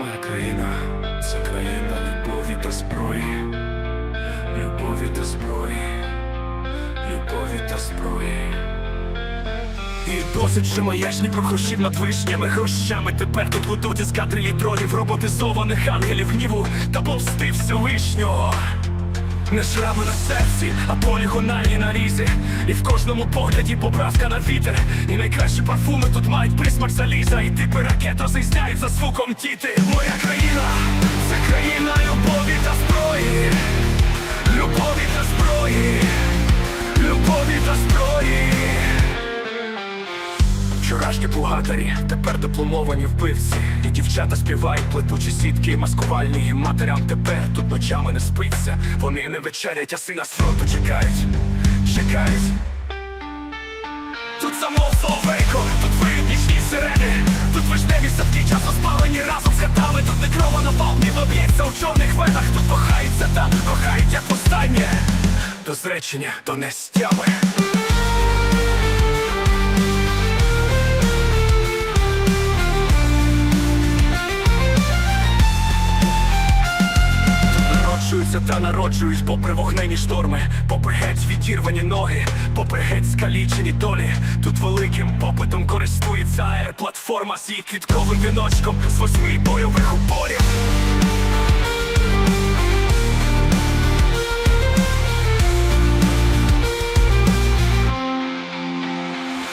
країна, це країна любові та зброї, любові та зброї, любові та зброї. І досить ще маячні прохощів над вишнями хрущами. Тепер тут будуть із кадрилі дронів роботизованих ангелів гніву та повсти Всевишнього Не шрами на серці, а полігональні нарізи. І в кожному погляді поправка на вітер. І найкращі парфуми тут мають присмак заліза. І типи ракет розрізняють за звуком діти. Моя країна, це країна любові Вчорашні бугатарі, тепер дипломовані вбивці. І дівчата співають плетучі сітки маскувальні. І матерям тепер тут ночами не спиться. Вони не вечерять, а сина з фронту чекають, чекають. Тут замов словейко, тут виють нічні сирени. Тут вишневі садки часто спалені разом з хатами. Тут не крова на палмі доб'ється у чорних венах. Тут кохаються та кохають як останнє. До зречення, до нестями Народжують попри вогнені шторми, попри геть відірвані ноги, попри геть скалічені долі. Тут великим попитом користується аер-платформа з її квітковим віночком з восьми бойових упорів.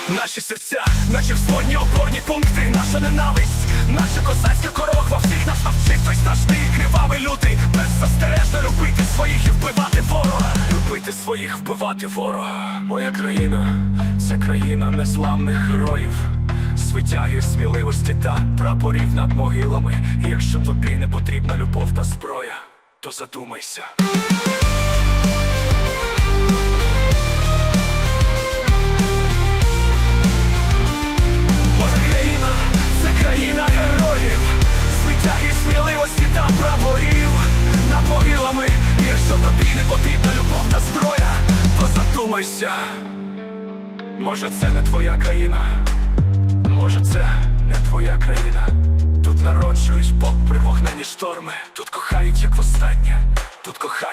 Наші серця, наші взводні опорні пункти, наша ненависть, наша козацька корова всіх нас навчить той страшний кривавий лютий. Беззастережно любити своїх і вбивати ворога. Любити своїх, вбивати ворога. Моя країна, це країна незламних героїв. Свитягів сміливості та прапорів над могилами. І якщо тобі не потрібна любов та зброя, то задумайся задумайся, може це не твоя країна, може це не твоя країна. Тут народжують попри вогнені шторми, тут кохають як востаннє, тут кохають